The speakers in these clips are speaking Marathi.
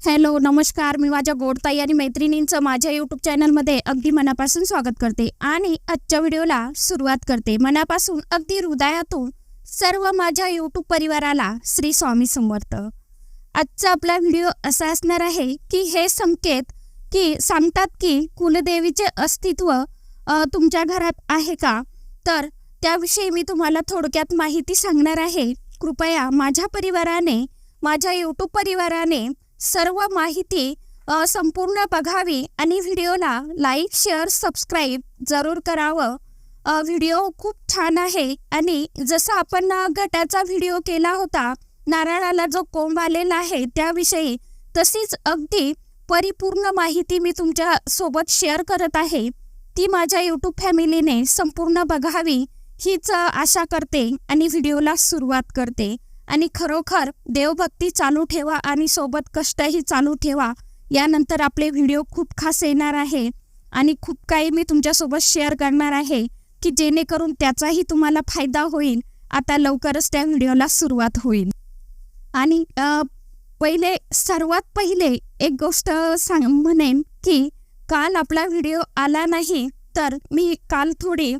हॅलो नमस्कार. मी माझ्या गोडताई आणि मैत्रिणींचं माझ्या यूट्यूब चॅनलमध्ये अगदी मनापासून स्वागत करते आणि आजच्या व्हिडिओला सुरुवात करते. मनापासून अगदी हृदयातून सर्व माझ्या यूट्यूब परिवाराला श्री स्वामी समर्थ. आजचा आपला व्हिडिओ असा असणार आहे की हे संकेत की सांगतात की कुलदेवीचे अस्तित्व तुमच्या घरात आहे का? तर त्याविषयी मी तुम्हाला थोडक्यात माहिती सांगणार आहे. कृपया माझ्या परिवाराने माझ्या यूट्यूब परिवाराने सर्व माहिती संपूर्ण बघावी आणि व्हिडिओला लाईक शेअर सबस्क्राईब जरूर करावं. व्हिडिओ खूप छान आहे आणि जसं आपण गटाचा व्हिडिओ केला होता नारळाला जो कोंब आलेला आहे त्याविषयी तशीच अगदी परिपूर्ण माहिती मी तुमच्यासोबत शेअर करत आहे. ती माझ्या यूट्यूब फॅमिलीने संपूर्ण बघावी हीच आशा करते आणि व्हिडिओला सुरुवात करते. आणि खरोखर देवभक्ती चालू ठेवा आणि सोबत कष्टही चालू ठेवा. यानंतर आपले व्हिडिओ खूप खास येणार आहे. आणि खूप काही मी तुमच्यासोबत शेअर करणार आहे की जेणेकरून त्याचाही तुम्हाला फायदा होईल. आता लवकरच त्या व्हिडिओला सुरुवात होईल. आणि पहिले सर्वात पहिले एक गोष्ट सांग म्हणेन की काल आपला व्हिडिओ आला नाही तर मी काल थोडी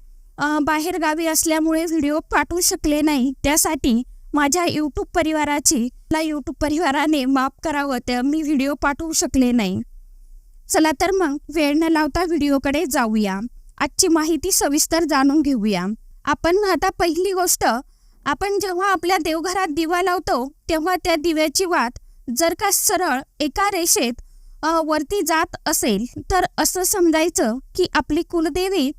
बाहेरगावी असल्यामुळे व्हिडिओ पाठवू शकले नाही. त्यासाठी माझ्या यूट्यूब परिवाराची मला यूट्यूब परिवाराने माफ करावं तर मी व्हिडिओ पाठवू शकले नाही. चला तर मग वेळ न लावता व्हिडिओकडे जाऊया. आजची माहिती सविस्तर जाणून घेऊया. आपण आता पहिली गोष्ट आपण जेव्हा आपल्या देवघरात दिवा लावतो तेव्हा त्या दिव्याची वात जर का सरळ एका रेषेत वरती जात असेल तर असं समजायचं की आपली कुलदेवी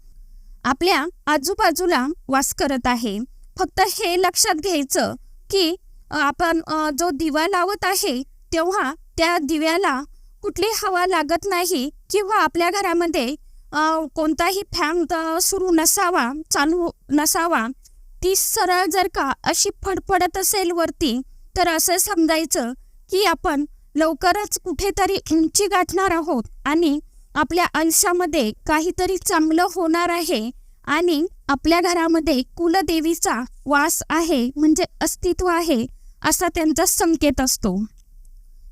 आपल्या आजूबाजूला वास करत आहे. फक्त हे लक्षात घ्यायचं की आपण जो दिवा लावत आहे तेव्हा त्या दिव्याला कुठली हवा लागत नाही किंवा आपल्या घरामध्ये कोणताही फॅन सुरू नसावा चालू नसावा ती सरळ जर का अशी फडफडत असेल वरती तर असं समजायचं की आपण लवकरच कुठेतरी उंची गाठणार आहोत आणि आपल्या आयुष्यामध्ये काहीतरी चांगलं होणार आहे आणि आपल्या घरामध्ये कुलदेवीचा वास आहे म्हणजे अस्तित्व आहे असा त्यांचा संकेत असतो.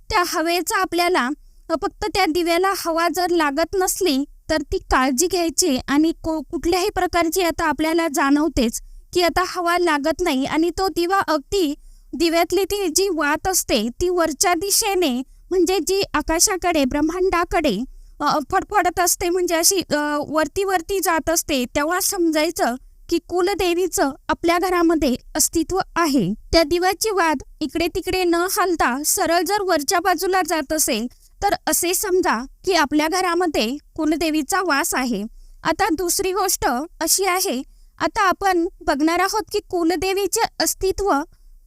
त्या हवेचा आपल्याला फक्त त्या दिव्याला हवा जर लागत नसली तर ती काळजी घ्यायची आणि को कुठल्याही प्रकारची आता आपल्याला जाणवतेच की आता हवा लागत नाही आणि तो दिवा अगदी दिव्यातली ती जी वात असते ती वरच्या दिशेने म्हणजे जी आकाशाकडे ब्रह्मांडाकडे फडफडत असते. म्हणजे अशी वरती वरती जात असते. तेव्हा समजायचं की कुलदेवीचं आपल्या घरामध्ये अस्तित्व आहे. त्या दिवाची वाद इकडे तिकडे न हालता सरळ जर वरच्या बाजूला जात असेल तर असे समजा की आपल्या घरामध्ये कुलदेवीचा वास आहे. आता दुसरी गोष्ट अशी आहे. आता आपण बघणार आहोत की कुलदेवीचे अस्तित्व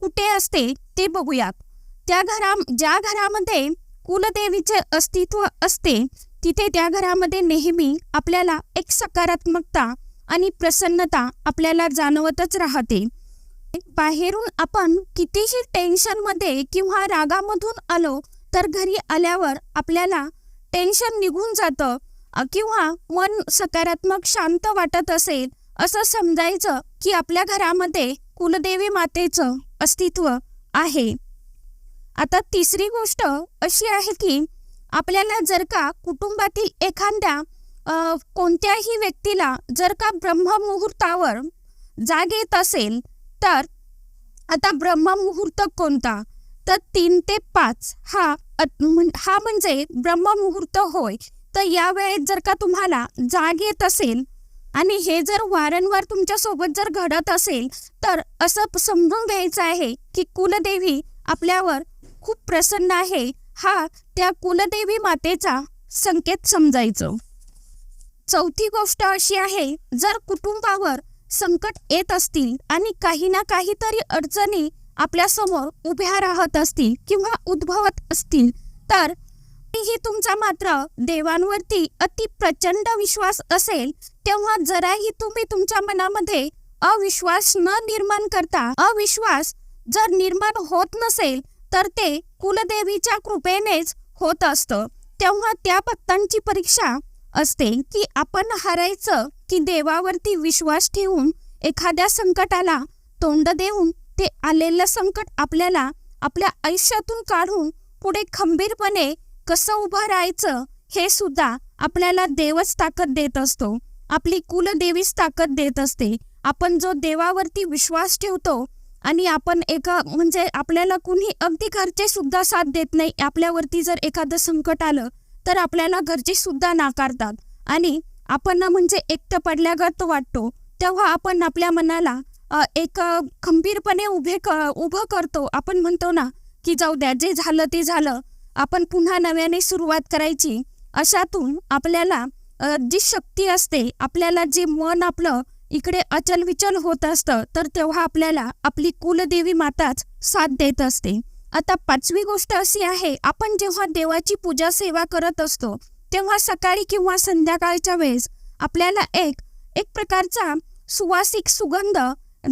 कुठे असते ते बघूयात. त्या घरा ज्या घरामध्ये कुलदेवीचे अस्तित्व असते तिथे त्या घरामध्ये नेहमी आपल्याला एक सकारात्मकता आणि प्रसन्नता आपल्याला जाणवतच राहते. बाहेरून आपण कितीही टेन्शनमध्ये किंवा रागामधून आलो तर घरी आल्यावर आपल्याला टेन्शन निघून जातं किंवा मन सकारात्मक शांत वाटत असेल असं समजायचं की आपल्या घरामध्ये कुलदेवी मातेचं अस्तित्व आहे. आता तिसरी गोष्ट अशी आहे की आपल्याला जर का कुटुंबातील एखाद्या कोणत्याही व्यक्तीला जर का ब्रह्ममुहूर्तावर जाग येत असेल तर आता ब्रह्ममुहूर्त कोणता? तर तीन ते पाच हा हा म्हणजे ब्रह्ममुहूर्त होय. तर या वेळेत जर का तुम्हाला जाग येत असेल आणि हे जर वारंवार तुमच्यासोबत जर घडत असेल तर असं समजून घ्यायचं आहे की कुलदेवी आपल्यावर खूप प्रसन्न आहे. हा त्या कुलदेवी मातेचा संकेत समजायचं. चौथी गोष्ट अशी आहे जर कुटुंबावर संकट येत असतील आणि काही ना काहीतरी अडचणी आपल्यासमोर उभ्या राहत असतील किंवा उद्भवत असतील तर ही तुमचा मात्र देवांवरती अति प्रचंड विश्वास असेल तेव्हा जराही तुम्ही तुमच्या मनामध्ये अविश्वास न निर्माण करता अविश्वास जर निर्माण होत नसेल तर ते कुलदेवीच्या कृपेनेच होत असतं. तेव्हा त्या भक्तांची परीक्षा असते की आपण हारायचं की देवावरती विश्वास ठेवून एखाद्या संकटाला तोंड देऊन ते आलेलं संकट आपल्याला आपल्या आयुष्यातून काढून पुढे खंबीरपणे कसं उभं राहायचं हे सुद्धा आपल्याला देवच ताकद देत असतो. आपली कुलदेवीच ताकद देत असते. आपण जो देवावरती विश्वास ठेवतो आणि आपण एका म्हणजे आपल्याला कुणी अगदी घरचे सुद्धा साथ देत नाही. आपल्यावरती जर एखादं संकट आलं तर आपल्याला घरचे सुद्धा नाकारतात. आणि आपण ना म्हणजे एकटं पडल्यागत वाटतो. तेव्हा आपण आपल्या मनाला एक खंबीरपणे उभे क उभं करतो. आपण म्हणतो ना की जाऊ द्या जे झालं ते झालं. आपण पुन्हा नव्याने सुरुवात करायची. अशातून आपल्याला जी शक्ती असते आपल्याला जे मन आपलं इकडे अचल विचल होत असतं तर तेव्हा आपल्याला आपली कुलदेवी माताच साथ देत असते. आता पाचवी गोष्ट अशी आहे आपण जेव्हा देवाची पूजा सेवा करत असतो तेव्हा सकाळी किंवा संध्याकाळच्या वेळेस आपल्याला एक एक प्रकारचा सुवासिक सुगंध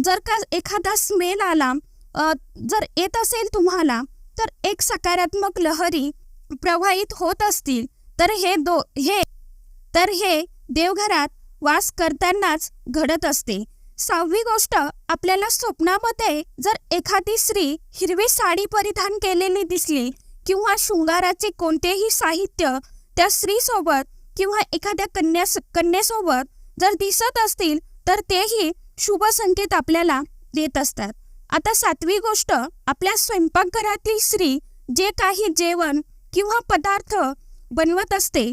जर का एखादा स्मेल आला जर येत असेल तुम्हाला तर एक सकारात्मक लहरी प्रवाहित होत असतील. तर हे दो हे तर हे देवघरात वास करतानाच घडत असते. सहावी गोष्ट आपल्याला स्वप्नामध्ये जर एखादी स्त्री हिरवी साडी परिधान केलेली दिसली किंवा शृंगाराचे कोणतेही साहित्य त्या स्त्रीसोबत किंवा एखाद्या कन्या कन्येसोबत जर दिसत असतील तर तेही शुभ संकेत आपल्याला देत असतात. आता सातवी गोष्ट आपल्या स्वयंपाकघरातील स्त्री जे काही जेवण किंवा पदार्थ बनवत असते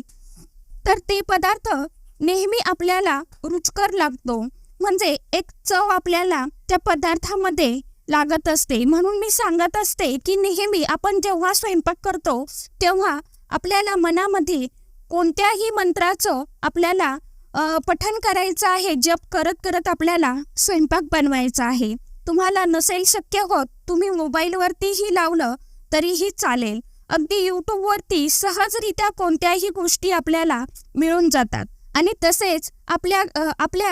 तर ते पदार्थ नेहमी आपल्याला रुचकर लागतो. म्हणजे एक चव आपल्याला त्या पदार्थामध्ये लागत असते. म्हणून मी सांगत असते की नेहमी आपण जेव्हा स्वयंपाक करतो तेव्हा आपल्याला मनामध्ये कोणत्याही मंत्राचं आपल्याला पठन करायचं आहे जप करत करत आपल्याला स्वयंपाक बनवायचा आहे. तुम्हाला नसेल शक्य होत तुम्ही मोबाईलवरतीही लावलं तरीही चालेल. अगदी यूट्यूबवरती सहजरित्या कोणत्याही गोष्टी आपल्याला मिळून जातात. आणि तसेच आपल्या आपल्या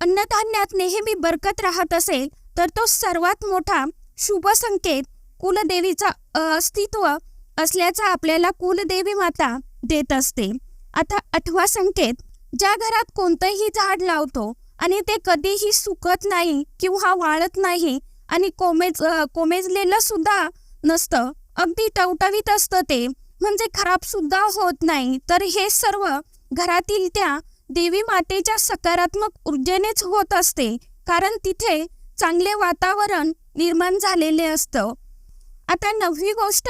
अन्नधान्यात नेहमी बरकत राहत असेल तर तो सर्वात मोठा शुभ संकेत कुलदेवीचा अस्तित्व असल्याचा आपल्याला कुलदेवी माता देत असते. आता आठवा संकेत ज्या घरात कोणतंही झाड लावतो आणि ते कधीही सुकत नाही किंवा वाळत नाही आणि कोमेज कोमेजलेलं सुद्धा नसतं अगदी टवटवीत असतं ते म्हणजे खराब सुद्धा होत नाही तर हे सर्व घरातील त्या देवी मातेच्या सकारात्मक ऊर्जेनेच होत असते कारण तिथे चांगले वातावरण निर्माण झालेले असतं. आता नववी गोष्ट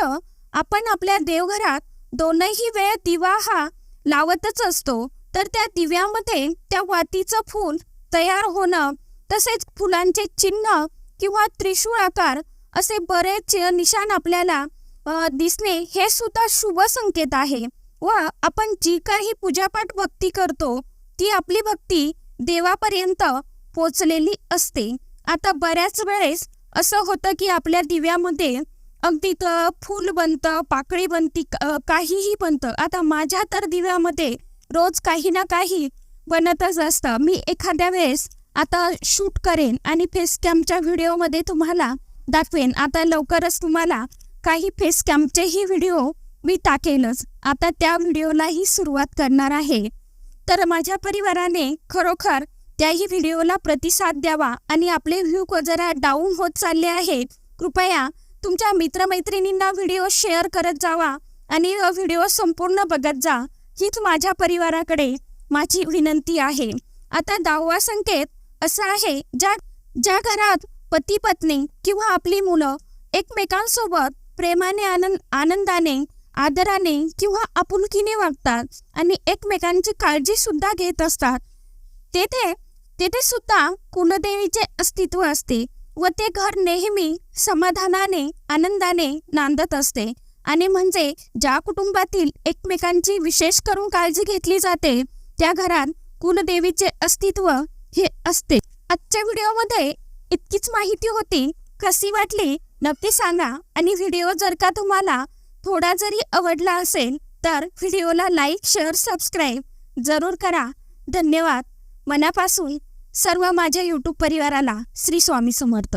आपण आपल्या देवघरात दोनही वेळ दिवा हा लावतच असतो तर त्या दिव्यामध्ये त्या वातीचं फूल तयार होणं तसेच फुलांचे चिन्ह किंवा त्रिशूळ आकार असे बरेच निशाण आपल्याला दिसणे हे सुद्धा शुभ संकेत आहे. व आपण जी काही पूजापाठ भक्ती करतो ती आपली भक्ती देवापर्यंत पोचलेली असते. आता बऱ्याच वेळेस असं होतं की आपल्या दिव्यामध्ये अगदी तर फूल बनतं पाकळी बनती काहीही बनतं. आता माझ्या तर दिव्यामध्ये रोज काही ना काही बनतच असतं. मी एखाद्या वेळेस आता शूट करेन आणि फेस कॅम्पच्या व्हिडिओमध्ये तुम्हाला दाखवेन. आता लवकरच तुम्हाला काही फेस कॅम्पचेही व्हिडिओ मी टाकेलच आता त्या व्हिडिओलाही सुरुवात करणार आहे. तर माझ्या परिवाराने खरोखर त्याही व्हिडिओला प्रतिसाद द्यावा आणि आपले व्ह्यू जरा डाऊन होत चालले आहेत कृपया तुमच्या मित्रमैत्रिणींना व्हिडिओ शेअर करत जावा आणि व्हिडिओ संपूर्ण बघत जा. हीच माझ्या परिवाराकडे माझी विनंती आहे. आता दहावा संकेत असा आहे ज्या ज्या घरात पती पत्नी किंवा आपली मुलं एकमेकांसोबत प्रेमाने आनंद आनंदाने आदराने किंवा आपुलकीने वागतात आणि एकमेकांची काळजी सुद्धा घेत असतात. तेथे तेथे सुद्धा कुलदेवीचे अस्तित्व असते व ते घर नेहमी समाधानाने आनंदाने नांदत असते. आणि म्हणजे ज्या कुटुंबातील एकमेकांची विशेष करून काळजी घेतली जाते त्या घरात कुलदेवीचे अस्तित्व हे असते. आजच्या व्हिडिओमध्ये इतकीच माहिती होती. कशी वाटली? नक्की सांगा. आणि व्हिडिओ जर का तुम्हाला थोडा जरी आवडला असेल तर व्हिडिओला लाईक शेअर सबस्क्राईब जरूर करा. धन्यवाद. मनापासून सर्व माझ्या यूट्यूब परिवाराला श्री स्वामी समर्थ